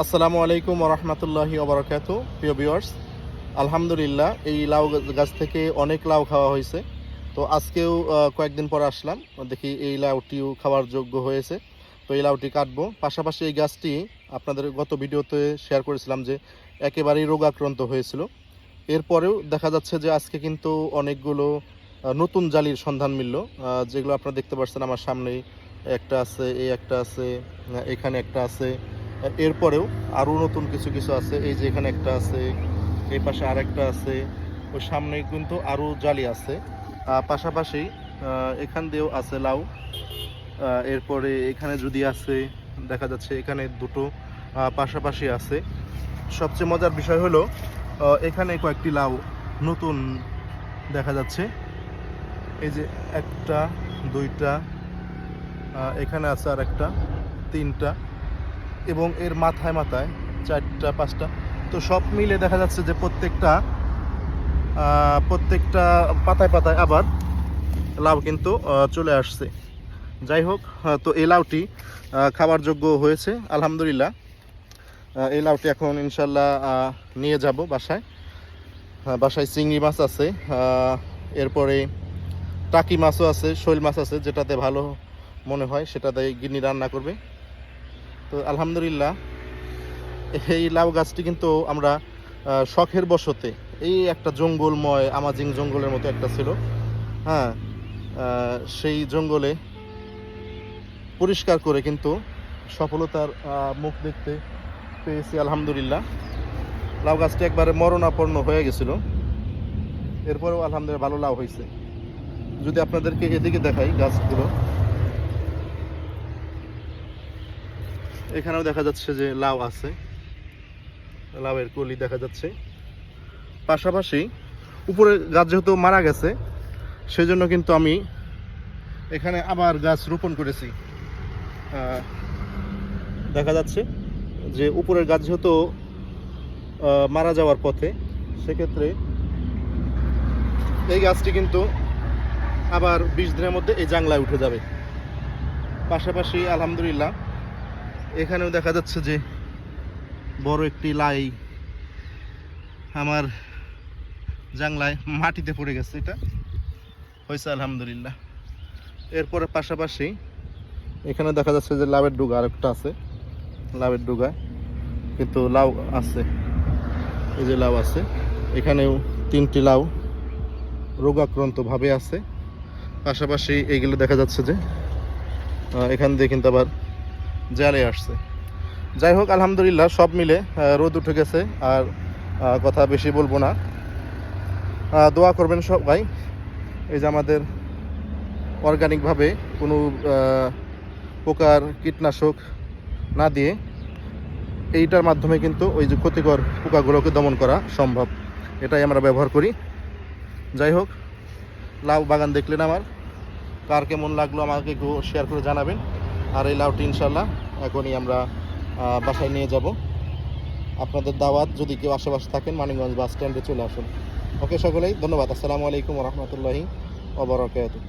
আসসালামু আলাইকুম রহমতুল্লাহি ওবরাকাত প্রিয় ভিউয়ার্স। আলহামদুলিল্লাহ, এই লাউ গাছ থেকে অনেক লাউ খাওয়া হয়েছে। তো আজকেও কয়েকদিন পর আসলাম। দেখি এই লাউটিও খাওয়ার যোগ্য হয়েছে। তো এই লাউটি কাটবো। পাশাপাশি এই গাছটি আপনাদের গত ভিডিওতে শেয়ার করেছিলাম যে একেবারেই রোগাক্রান্ত হয়েছিল। এরপরেও দেখা যাচ্ছে যে আজকে কিন্তু অনেকগুলো নতুন জালির সন্ধান মিলল। যেগুলো আপনারা দেখতে পাচ্ছেন আমার সামনেই। একটা আছে এই একটা আছে, এখানে একটা আছে। এরপরেও আরও নতুন কিছু কিছু আছে। এই যে এখানে একটা আছে, এই পাশে আরেকটা আছে ওই সামনে কিন্তু আরও জালি আছে। পাশাপাশি এখান দিয়েও আছে লাউ। এরপরে এখানে যদি আছে, দেখা যাচ্ছে এখানে দুটো পাশাপাশি আছে। সবচেয়ে মজার বিষয় হলো এখানে কয়েকটি লাউ নতুন দেখা যাচ্ছে। এই যে একটা, দুইটা এখানে আছে আর একটা তিনটা। এবং এর মাথায় মাথায় চারটা, পাঁচটা। তো সব মিলে দেখা যাচ্ছে যে প্রত্যেকটা প্রত্যেকটা পাতায় পাতায় আবার লাউ কিন্তু চলে আসছে। যাই হোক তো এই লাউটি খাবার যোগ্য হয়েছে, আলহামদুলিল্লাহ। এই লাউটি এখন ইনশাল্লাহ নিয়ে যাব বাসায়। বাসায় চিংড়ি মাছ আছে এরপরে টাকি মাছও আছে, শৈল মাছ আছে, যেটাতে ভালো মনে হয়, সেটাতে গিনি রান্না করবে। তো আলহামদুলিল্লাহ, এই লাউ গাছটি কিন্তু আমরা শখের বশতে এই একটা জঙ্গলময়, আমাজিং জঙ্গলের মতো একটা ছিল। হ্যাঁ সেই জঙ্গলে পরিষ্কার করে কিন্তু সফলতার মুখ দেখতে পেয়েছি আলহামদুলিল্লাহ। লাউ গাছটি একবারে মরণাপন্ন হয়ে গেছিল। এরপরেও আলহামদুলিল্লাহ ভালো লাউ হয়েছে। যদি আপনাদেরকে এদিকে দেখাই গাছগুলো। এখানেও দেখা যাচ্ছে যে লাউ আছে। লাউয়ের কলি দেখা যাচ্ছে। পাশাপাশি উপরে গাছ যেহেতু মারা গেছে, সেজন্য কিন্তু আমি এখানে আবার গাছ রোপণ করেছি। দেখা যাচ্ছে যে উপরের গাছ যেহেতু মারা যাওয়ার পথে, সেক্ষেত্রে এই গাছটি কিন্তু আবার বিশ দিনের মধ্যে এই জাংলায় উঠে যাবে। পাশাপাশি আলহামদুলিল্লাহ এখানেও দেখা যাচ্ছে যে বড় একটি লাই আমার জাংলায় মাটিতে পড়ে গেছে এটা। হয়েছে আলহামদুলিল্লাহ। এরপরে পাশাপাশি এখানে দেখা যাচ্ছে যে লাভের ডুগা আরেকটা আছে। লাভের ডুগায় কিন্তু লাউ আছে। এই যে লাউ আছে। এখানেও তিনটি লাউ রোগাক্রান্তভাবে আছে। পাশাপাশি এইগুলো দেখা যাচ্ছে যে এখান দিয়ে কিন্তু আবার জালে আসছে। যাই হোক, আলহামদুলিল্লাহ সব মিলে রোদ উঠে গেছে, আর কথা বেশি বলব না। দোয়া করবেন সবাই, এই যে আমাদের অর্গানিকভাবে কোনো পোকার কীটনাশক না দিয়ে, এইটার মাধ্যমে কিন্তু ওই যে ক্ষতিকর পোকাগুলোকে দমন করা সম্ভব। এটাই আমরা ব্যবহার করি। যাই হোক, লাউ বাগান দেখলেন আমার। কার কেমন লাগল আমাকে একটু শেয়ার করে জানাবেন। আর এই লাউটি ইনশাল্লাহ এখনই আমরা বাসায় নিয়ে যাব। আপনাদের দাওয়াত যদি কেউ আশেপাশে থাকেন, মানিকগঞ্জ বাস স্ট্যান্ডে চলে আসুন। ওকে, সকলেই ধন্যবাদ। আসসালামু আলাইকুম রহমতুল্লাহি ওবরাকাতুহ